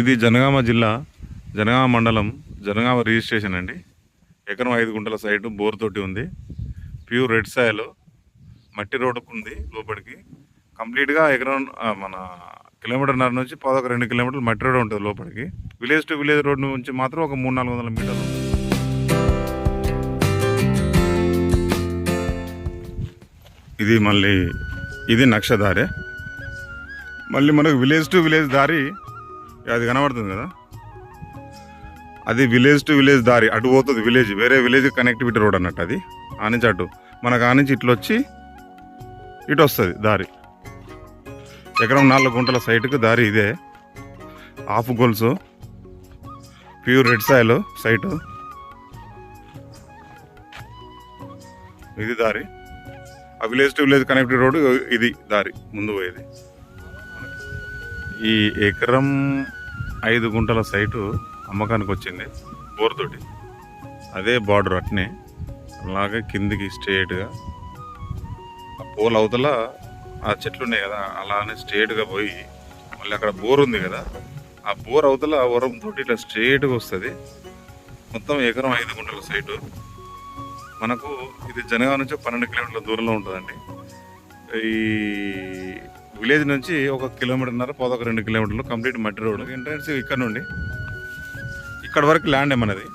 ఇది జనగామ జిల్లా జనగామ మండలం జనగామ రిజిస్ట్రేషన్ అండి. ఎకరం ఐదు గుంటల సైటు బోర్ తోటి ఉంది. ప్యూర్ రెడ్ సాయిల్ మట్టి రోడ్డుకు ఉంది లోపలికి. కంప్లీట్గా ఎకరం మన కిలోమీటర్న్నర నుంచి పదొక రెండు కిలోమీటర్లు మట్టి రోడ్ ఉంటుంది లోపలికి. విలేజ్ టు విలేజ్ రోడ్ నుంచి మాత్రం ఒక మూడు నాలుగు వందల మీటర్లు ఇది మళ్ళీ ఇది నక్షదారే మళ్ళీ మనకు విలేజ్ టు విలేజ్ దారి అది కనబడుతుంది కదా? అది విలేజ్ టు విలేజ్ దారి అటు పోతుంది విలేజ్ వేరే విలేజ్ కనెక్టివిటీ రోడ్ అన్నట్టు అది. ఆ నుంచి అటు. మనకు ఆ నుంచి ఇట్లా వచ్చి ఇటు వస్తుంది దారి. ఎకరం నాలుగు గుంటల సైట్కు దారి ఇదే. Half goals pure red soil site ఇది దారి. ఆ village to village connective road ఇది దారి ముందు పోయేది. ఈ ఎకరం ఐదు గుంటల సైటు అమ్మకానికి వచ్చింది బోర్తోటి. అదే బార్డర్ అట్నే అలాగే కిందికి స్ట్రేట్గా. ఆ పోల్ అవతల ఆ చెట్లు ఉన్నాయి కదా అలానే స్ట్రేట్గా పోయి మళ్ళీ అక్కడ బోర్ ఉంది కదా ఆ బోర్ అవతల వరం తోటి ఇట్లా స్ట్రేట్గా వస్తుంది. మొత్తం ఎకరం ఐదు గుంటల సైటు. మనకు ఇది జనగా నుంచి పన్నెండు కిలోమీటర్ల దూరంలో ఉంటుందండి. ఈ విలేజ్ నుంచి ఒక కిలోమీటర్న్నర పోదొక రెండు కిలోమీటర్లు కంప్లీట్ మట్టి రోడ్. ఎంట్రన్స్ ఇక్కడ నుండి. ఇక్కడ వరకు ల్యాండ్ మనది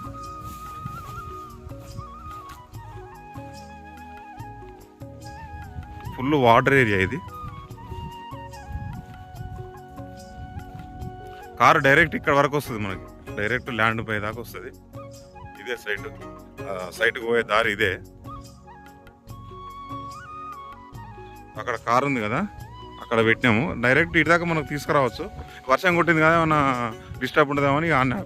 ఫుల్ వాటర్ ఏరియా ఇది. కారు డైరెక్ట్ ఇక్కడ వరకు వస్తుంది మనకి. డైరెక్ట్ ల్యాండ్ పై దాకా వస్తుంది. ఇదే సైట్ సైట్కి పోయే దారి ఇదే. అక్కడ కారు ఉంది కదా? అక్కడ పెట్టినాము. డైరెక్ట్ ఇటు దాకా మనకు తీసుకురావచ్చు. వర్షం కొట్టింది కదా ఏమన్నా డిస్టర్బ్ ఉంటుందేమో అని ఆడినా